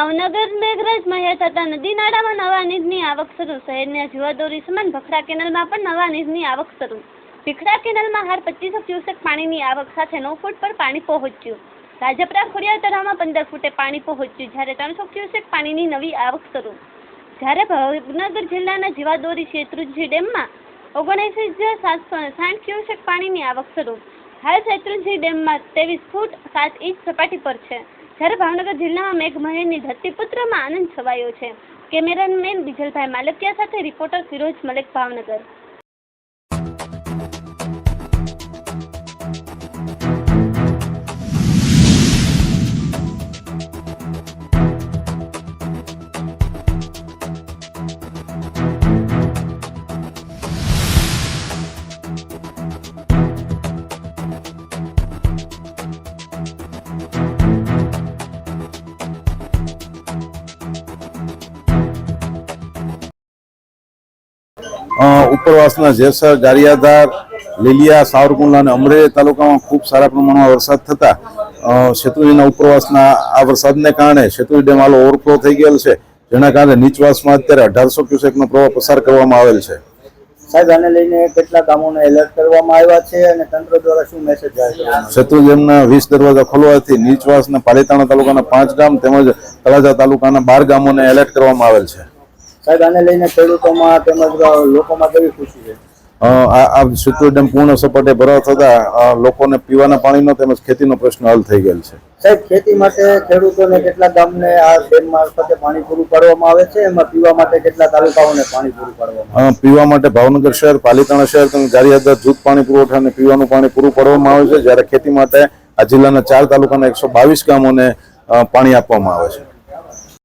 ભાવનગર મેઘરાજ મહેર થતા નદી નાળામાં નવા નીરની આવક શરૂ. શહેરના જીવાદોરી સમાન ભખરા કેનાલમાં પણ નવા નીરની આવક શરૂ. ભીખડા કેનાલમાં હાર પચીસો ક્યુસેક પાણીની આવક સાથે નવ ફૂટ પર પાણી પહોંચ્યું. રાજપરા ખોડિયાર તળાવમાં પંદર ફૂટે પાણી પહોંચ્યું, જ્યારે ત્રણસો ક્યુસેક પાણીની નવી આવક શરૂ. જ્યારે ભાવનગર જિલ્લાના જીવાદોરી શેત્રુંજી ડેમમાં ઓગણએંસી હજાર સાતસો સાઠ ક્યુસેક પાણીની આવક શરૂ. હાલ શેત્રુંજી ડેમમાં ત્રેવીસ ફૂટ સાત ઇંચ સપાટી પર છે. જ્યારે ભાવનગર જિલ્લામાં મેઘમહેરની ધરતીપુત્રમાં આનંદ છવાયો છે. કેમેરામેન બીજલભાઈ માલકિયા સાથે રિપોર્ટર ફિરોજ મલિક, ભાવનગર. ઉપરવાસના જેસર ગારિયાધાર લીલિયા સાવરકુંડલા અને અમરેલી તાલુકામાં ખૂબ સારા પ્રમાણમાં વરસાદ થતાં શેત્રુંજીના ઉપરવાસના આ વરસાદને કારણે શેત્રુંજી ડેમ હાલ ઓવરફ્લો થઈ ગયેલ છે જેના કારણે નીચવાસમાં અત્યારે અઢારસો ક્યુસેકનો પ્રવાહ પસાર કરવામાં આવેલ છે સાહેબ આને લઈને કેટલા ગામોને એલર્ટ કરવામાં આવ્યા છે અને તંત્ર દ્વારા શું મેસેજ કરવામાં આવ્યો? ડેમના વીસ દરવાજા ખોલવાથી નીચવાસના પાલીતાણા તાલુકાના પાંચ ગામ તેમજ તળાજા તાલુકાના બાર ગામોને એલર્ટ કરવામાં આવેલ છે સાહેબ આને લઈને ખેડૂતોમાં તેમજ લોકોમાં કેવી ખુશી છે? આ શેત્રુંજી ડેમ પૂર્ણ સપાટે ભરાવ થતા લોકોને પીવાના પાણીનો તેમજ ખેતીનો પ્રશ્ન હલ થઈ ગયેલ છે. સાહેબ ખેતી માટે ખેડૂતોને કેટલા ગામને આ ડેમ મારફતે પાણી પૂરું પાડવામાં આવે છે? એમાં પીવા માટે કેટલા તાલુકાઓને પાણી પૂરું પાડવામાં પીવા માટે ભાવનગર શહેર પાલિતાણા શહેર તેમજ ગારિયાધાર જૂથ પાણી પુરવઠા અને પીવાનું પાણી પૂરું પાડવામાં આવે છે. જ્યારે ખેતી માટે આ જિલ્લાના ચાર તાલુકાના એકસો બાવીસ ગામોને પાણી આપવામાં આવે છે.